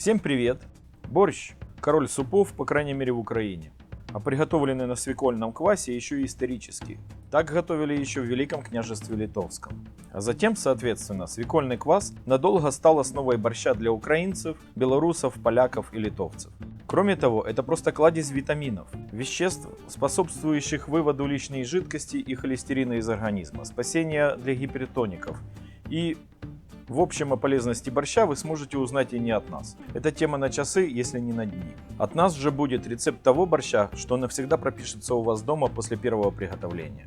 Всем привет! Борщ – король супов, по крайней мере в Украине. А приготовленный на свекольном квасе еще и исторический. Так готовили еще в Великом княжестве Литовском. А затем, соответственно, свекольный квас надолго стал основой борща для украинцев, белорусов, поляков и литовцев. Кроме того, это просто кладезь витаминов, веществ, способствующих выводу лишней жидкости и холестерина из организма, спасения для гипертоников и в общем, о полезности борща вы сможете узнать и не от нас. Это тема на часы, если не на дни. От нас же будет рецепт того борща, что навсегда пропишется у вас дома после первого приготовления.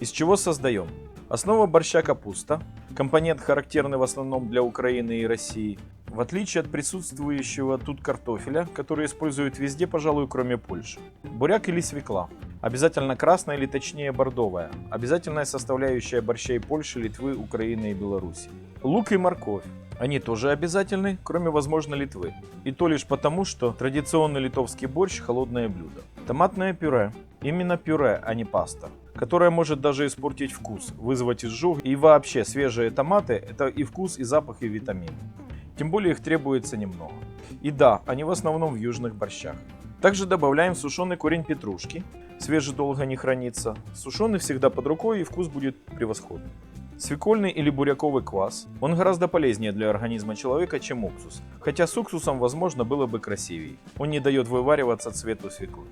Из чего создаем? Основа борща капуста, компонент характерный в основном для Украины и России, в отличие от присутствующего тут картофеля, который используют везде, пожалуй, кроме Польши. Буряк или свекла. Обязательно красная или точнее бордовая. Обязательная составляющая борщей Польши, Литвы, Украины и Беларуси. Лук и морковь. Они тоже обязательны, кроме, возможно, Литвы. И то лишь потому, что традиционный литовский борщ – холодное блюдо. Томатное пюре. Именно пюре, а не паста. Которое может даже испортить вкус, вызвать изжог. И вообще, свежие томаты – это и вкус, и запах, и витамины. Тем более их требуется немного. И да, они в основном в южных борщах. Также добавляем сушеный корень петрушки. Свежий долго не хранится. Сушеный всегда под рукой и вкус будет превосходный. Свекольный или буряковый квас. Он гораздо полезнее для организма человека, чем уксус. Хотя с уксусом, возможно, было бы красивее. Он не дает вывариваться цвету свеклы.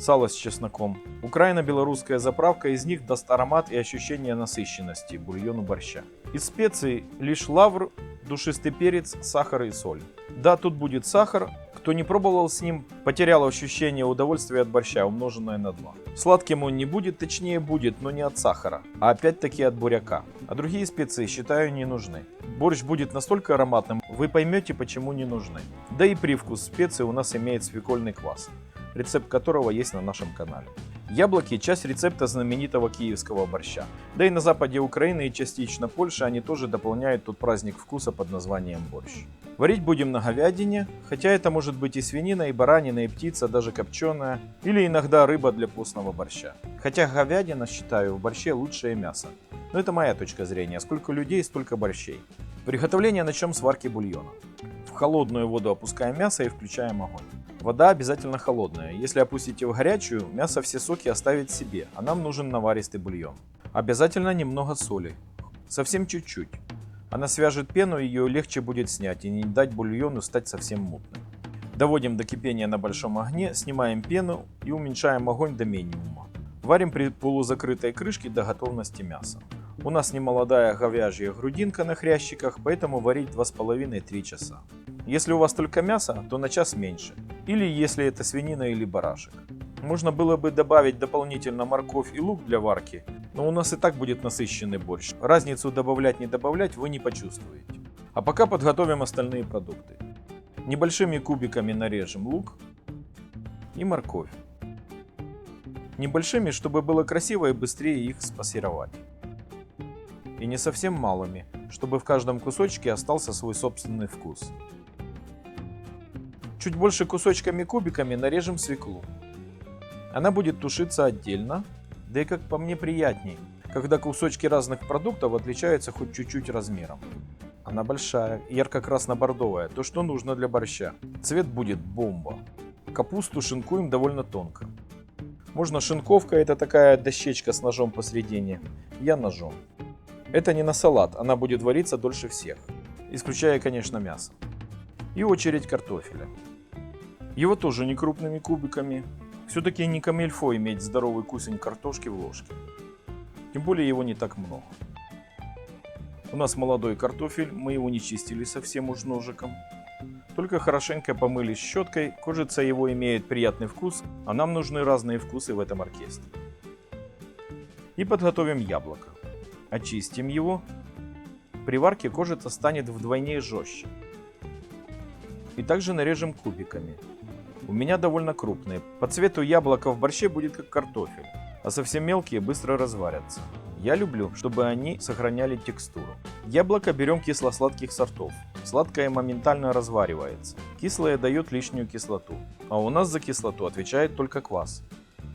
Сало с чесноком. Украино-белорусская заправка из них даст аромат и ощущение насыщенности бульону борща. Из специй лишь лавр, душистый перец, сахар и соль. Да, тут будет сахар. Кто не пробовал с ним, потерял ощущение удовольствия от борща, умноженное на 2. Сладким он не будет, точнее будет, но не от сахара, а опять-таки от буряка. А другие специи, считаю, не нужны. Борщ будет настолько ароматным, вы поймете, почему не нужны. Да и привкус специй у нас имеет свекольный квас, рецепт которого есть на нашем канале. Яблоки – часть рецепта знаменитого киевского борща. Да и на западе Украины и частично Польши они тоже дополняют тот праздник вкуса под названием борщ. Варить будем на говядине, хотя это может быть и свинина, и баранина, и птица, даже копченая, или иногда рыба для постного борща. Хотя говядина, считаю, в борще лучшее мясо. Но это моя точка зрения, сколько людей, столько борщей. Приготовление начнем с варки бульона. В холодную воду опускаем мясо и включаем огонь. Вода обязательно холодная. Если опустите в горячую, мясо все соки оставит себе, а нам нужен наваристый бульон. Обязательно немного соли. Совсем чуть-чуть. Она свяжет пену, ее легче будет снять и не дать бульону стать совсем мутным. Доводим до кипения на большом огне, снимаем пену и уменьшаем огонь до минимума. Варим при полузакрытой крышке до готовности мяса. У нас не молодая говяжья грудинка на хрящиках, поэтому варить 2,5-3 часа. Если у вас только мясо, то на час меньше. Или если это свинина или барашек. Можно было бы добавить дополнительно морковь и лук для варки, но у нас и так будет насыщенный борщ. Разницу добавлять не добавлять вы не почувствуете. А пока подготовим остальные продукты. Небольшими кубиками нарежем лук и морковь. Небольшими, чтобы было красиво и быстрее их спассировать. И не совсем малыми, чтобы в каждом кусочке остался свой собственный вкус. Чуть больше кусочками-кубиками нарежем свеклу. Она будет тушиться отдельно, да и как по мне приятней, когда кусочки разных продуктов отличаются хоть чуть-чуть размером. Она большая, ярко-красно-бордовая, то что нужно для борща. Цвет будет бомба. Капусту шинкуем довольно тонко. Можно шинковка, это такая дощечка с ножом посередине. Я ножом. Это не на салат, она будет вариться дольше всех. Исключая, конечно, мясо. И очередь картофеля. Его тоже не крупными кубиками. Все-таки не камильфо иметь здоровый кусень картошки в ложке. Тем более его не так много. У нас молодой картофель, мы его не чистили совсем уж ножиком. Только хорошенько помыли щеткой, кожица его имеет приятный вкус, а нам нужны разные вкусы в этом оркестре. И подготовим яблоко. Очистим его. При варке кожица станет вдвойне жестче. И также нарежем кубиками. У меня довольно крупные. По цвету яблоко в борще будет как картофель, а совсем мелкие быстро разварятся. Я люблю, чтобы они сохраняли текстуру. Яблоко берем кисло-сладких сортов. Сладкое моментально разваривается. Кислое дает лишнюю кислоту. А у нас за кислоту отвечает только квас.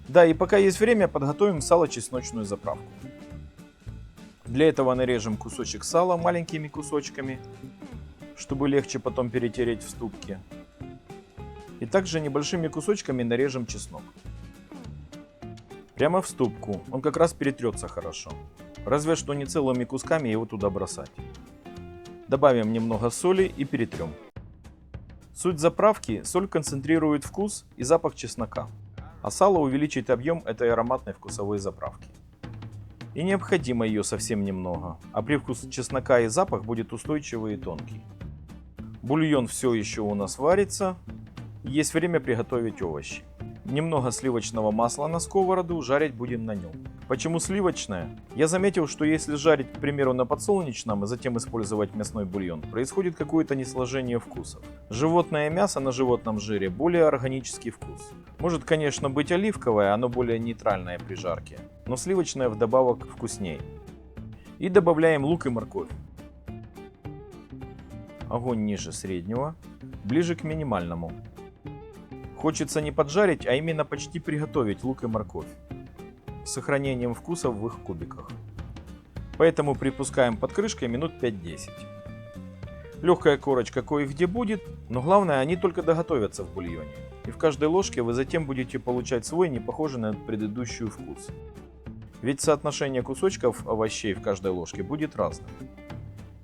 Да, и пока есть время, подготовим сало-чесночную заправку. Для этого нарежем кусочек сала маленькими кусочками. чтобы легче потом перетереть в ступке. И также небольшими кусочками нарежем чеснок. Прямо в ступку, он как раз перетрется хорошо. Разве что не целыми кусками его туда бросать. Добавим немного соли и перетрем. Суть заправки – соль концентрирует вкус и запах чеснока, а сало увеличит объем этой ароматной вкусовой заправки. И необходимо ее совсем немного, а привкус чеснока и запах будет устойчивый и тонкий. Бульон все еще у нас варится, есть время приготовить овощи. Немного сливочного масла на сковороду, жарить будем на нем. Почему сливочное? Я заметил, что если жарить, к примеру, на подсолнечном и затем использовать мясной бульон, происходит какое-то несложение вкусов. Животное мясо на животном жире более органический вкус. Может, конечно, быть оливковое, оно более нейтральное при жарке, но сливочное вдобавок вкуснее. И добавляем лук и морковь. Огонь ниже среднего, ближе к минимальному. Хочется не поджарить, а именно почти приготовить лук и морковь с сохранением вкуса в их кубиках. Поэтому припускаем под крышкой минут 5-10. Легкая корочка кое-где будет, но главное они только доготовятся в бульоне. И в каждой ложке вы затем будете получать свой, не похожий на предыдущую вкус. Ведь соотношение кусочков овощей в каждой ложке будет разным.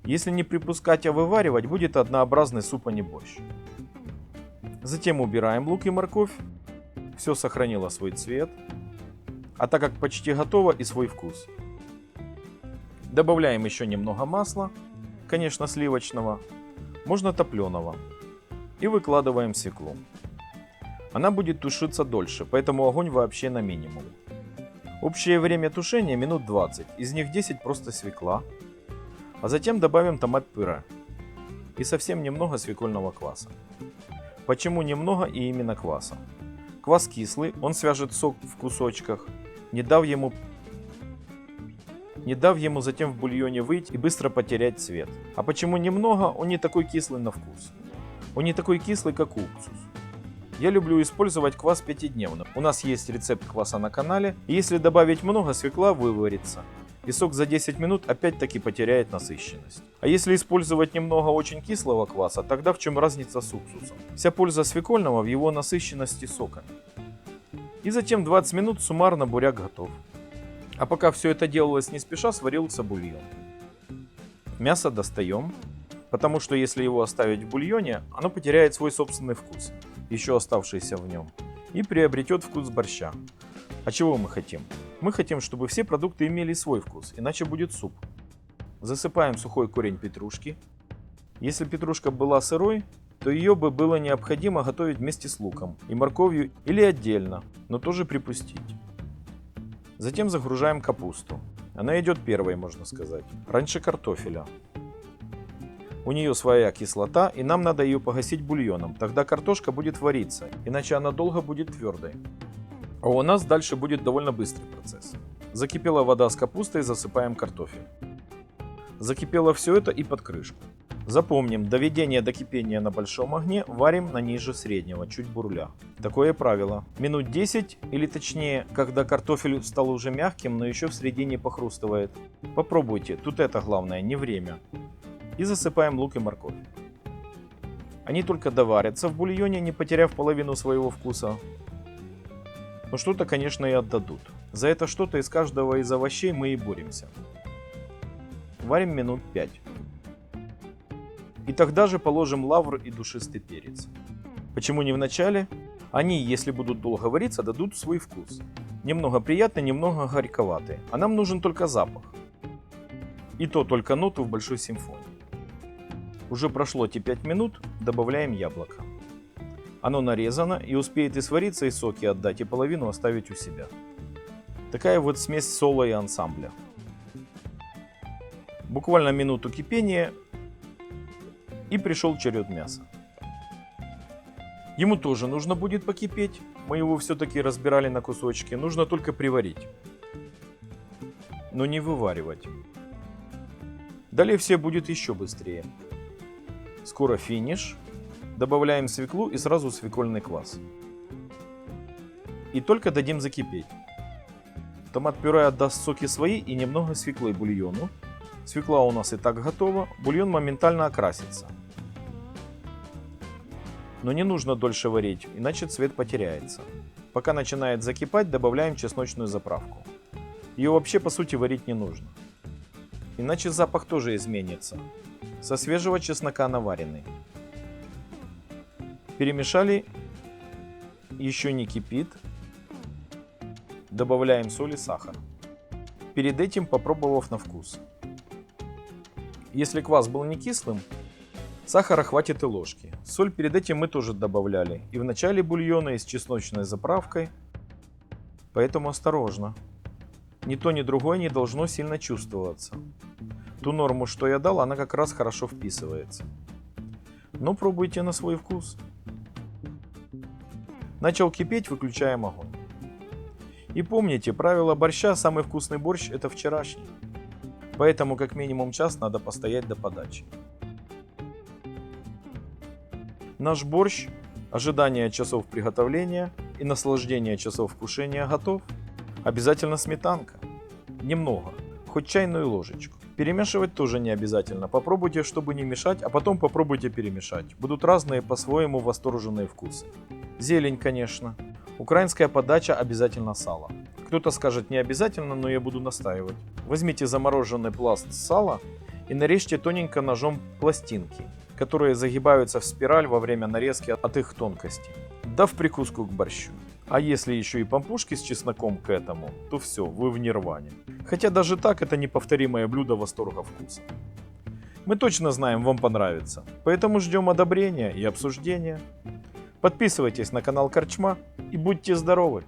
Если не припускать, а вываривать, будет однообразный суп, а не борщ. Затем убираем лук и морковь. Все сохранило свой цвет. А так как почти готово и свой вкус. Добавляем еще немного масла, конечно сливочного, можно топленого. И выкладываем свеклу. Она будет тушиться дольше, поэтому огонь вообще на минимум. Общее время тушения минут 20, из них 10 просто свекла. А затем добавим томат-пюре и совсем немного свекольного кваса. Почему немного и именно кваса? Квас кислый, он свяжет сок в кусочках, не дав ему не дав ему затем в бульоне выйти и быстро потерять цвет. А почему немного? Он не такой кислый на вкус. Он не такой кислый, как уксус. Я люблю использовать квас пятидневно. У нас есть рецепт кваса на канале, и если добавить много, свекла выварится и сок за 10 минут опять-таки потеряет насыщенность. А если использовать немного очень кислого кваса, тогда в чем разница с уксусом? Вся польза свекольного в его насыщенности соками. И затем 20 минут суммарно буряк готов. А пока все это делалось не спеша, сварился бульон. Мясо достаем, потому что если его оставить в бульоне, оно потеряет свой собственный вкус, еще оставшийся в нем, и приобретет вкус борща. А чего мы хотим? Мы хотим, чтобы все продукты имели свой вкус, иначе будет суп. Засыпаем сухой корень петрушки. Если петрушка была сырой, то ее бы было необходимо готовить вместе с луком и морковью или отдельно, но тоже припустить. Затем загружаем капусту. Она идет первой, можно сказать. Раньше картофеля. У нее своя кислота, и нам надо ее погасить бульоном. Тогда картошка будет вариться, иначе она долго будет твердой. А у нас дальше будет довольно быстрый процесс. Закипела вода с капустой, засыпаем картофель. Закипело все это и под крышку. Запомним, доведение до кипения на большом огне варим на ниже среднего, чуть бурля. Такое правило. Минут 10, или точнее, когда картофель стал уже мягким, но еще в середине похрустывает. Попробуйте, тут это главное, не время. И засыпаем лук и морковь. Они только доварятся в бульоне, не потеряв половину своего вкуса. Но что-то, конечно, и отдадут. За это что-то из каждого из овощей мы и боремся. Варим минут 5. И тогда же положим лавр и душистый перец. Почему не в начале? Они, если будут долго вариться, дадут свой вкус. Немного приятный, немного горьковатый. А нам нужен только запах. И то только ноту в большой симфонии. Уже прошло те 5 минут, добавляем яблоко. Оно нарезано и успеет и свариться, и соки отдать, и половину оставить у себя. Такая вот смесь соло и ансамбля. Буквально минуту кипения и пришел черед мяса. Ему тоже нужно будет покипеть. Мы его все-таки разбирали на кусочки. Нужно только приварить. Но не вываривать. Далее все будет еще быстрее. Скоро финиш. Добавляем свеклу и сразу свекольный квас. И только дадим закипеть. Томат-пюре отдаст соки свои и немного свеклы бульону. Свекла у нас и так готова, бульон моментально окрасится. Но не нужно дольше варить, иначе цвет потеряется. Пока начинает закипать, добавляем чесночную заправку. Ее вообще по сути варить не нужно. Иначе запах тоже изменится. Со свежего чеснока наваренный. Перемешали, еще не кипит. Добавляем соль и сахар. Перед этим попробовав на вкус. Если квас был не кислым, сахара хватит и ложки. Соль перед этим мы тоже добавляли. И в начале бульона и с чесночной заправкой. Поэтому осторожно. Ни то, ни другое не должно сильно чувствоваться. Ту норму, что я дал, она как раз хорошо вписывается. Но пробуйте на свой вкус. Начал кипеть, выключаем огонь. И помните, правило борща «самый вкусный борщ» – это вчерашний. Поэтому как минимум час надо постоять до подачи. Наш борщ, ожидание часов приготовления и наслаждение часов вкушения готов. Обязательно сметанка. Немного, хоть чайную ложечку. Перемешивать тоже не обязательно. Попробуйте, чтобы не мешать, а потом попробуйте перемешать. Будут разные по-своему восторженные вкусы. Зелень, конечно. Украинская подача обязательно сало. Кто-то скажет не обязательно, но я буду настаивать. Возьмите замороженный пласт сала и нарежьте тоненько ножом пластинки, которые загибаются в спираль во время нарезки от их тонкости. Да в прикуску к борщу. А если еще и пампушки с чесноком к этому, то все, вы в нирване. Хотя даже так это неповторимое блюдо восторга вкуса. Мы точно знаем, вам понравится. Поэтому ждем одобрения и обсуждения. Подписывайтесь на канал Корчма и будьте здоровы!